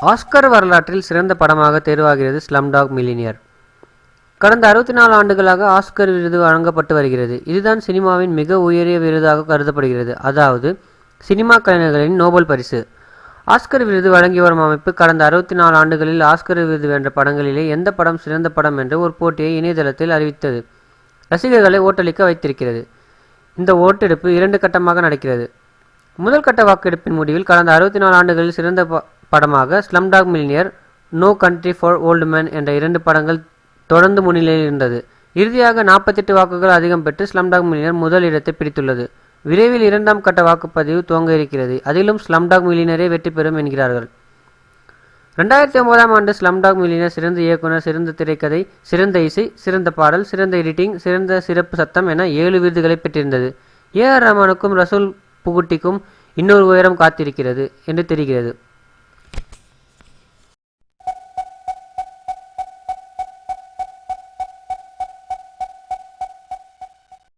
Oscar வரலாற்றில் சிறந்த படமாக தேர்வாகிறது ஸ்லம்டாக் மில்லினியர். கடந்த அறுபத்தி நாலு ஆண்டுகளாக ஆஸ்கர் விருது வழங்கப்பட்டு வருகிறது. இதுதான் சினிமாவின் மிக உயரிய விருதாக கருதப்படுகிறது. அதாவது சினிமா கலைஞர்களின் நோபல் பரிசு. ஆஸ்கர் விருது வழங்கி வரும் அமைப்பு கடந்த அறுபத்தி நாலு ஆண்டுகளில் ஆஸ்கர் விருது வென்ற படங்களிலே எந்த படம் சிறந்த படம் என்று ஒரு போட்டியை இணையதளத்தில் அறிவித்தது. ரசிகர்களை ஓட்டளிக்க வைத்திருக்கிறது. இந்த ஓட்டெடுப்பு இரண்டு கட்டமாக நடக்கிறது. முதல் கட்ட வாக்கெடுப்பின் முடிவில் கடந்த அறுபத்தி நாலு ஆண்டுகளில் சிறந்த ப- படமாக Slumdog millionaire no country for old men என்ற இரண்டு படங்கள் தொடர்ந்து முன்னிலையில் இருந்தது. இறுதியாக நாற்பத்தெட்டு வாக்குகள் அதிகம் பெற்று ஸ்லம்டாக் மில்லினியர் முதல் இடத்தை பிடித்துள்ளது. விரைவில் இரண்டாம் கட்ட வாக்குப்பதிவு துவங்க இருக்கிறது. அதிலும் ஸ்லம்டாக் மில்லினரே வெற்றி பெறும் என்கிறார்கள். ரெண்டாயிரத்தி ஒன்பதாம் ஆண்டு ஸ்லம்டாக் மில்லினர் சிறந்த இயக்குனர் சிறந்த திரைக்கதை சிறந்த இசை சிறந்த பாடல் சிறந்த எடிட்டிங் சிறந்த சிறப்பு சத்தம் என ஏழு விருதுகளை பெற்றிருந்தது. ஏ ஆர் ரஹ்மானுக்கும் ரசூல் புகுட்டிக்கும் இன்னொரு உயரம் காத்திருக்கிறது என்று தெரிகிறது.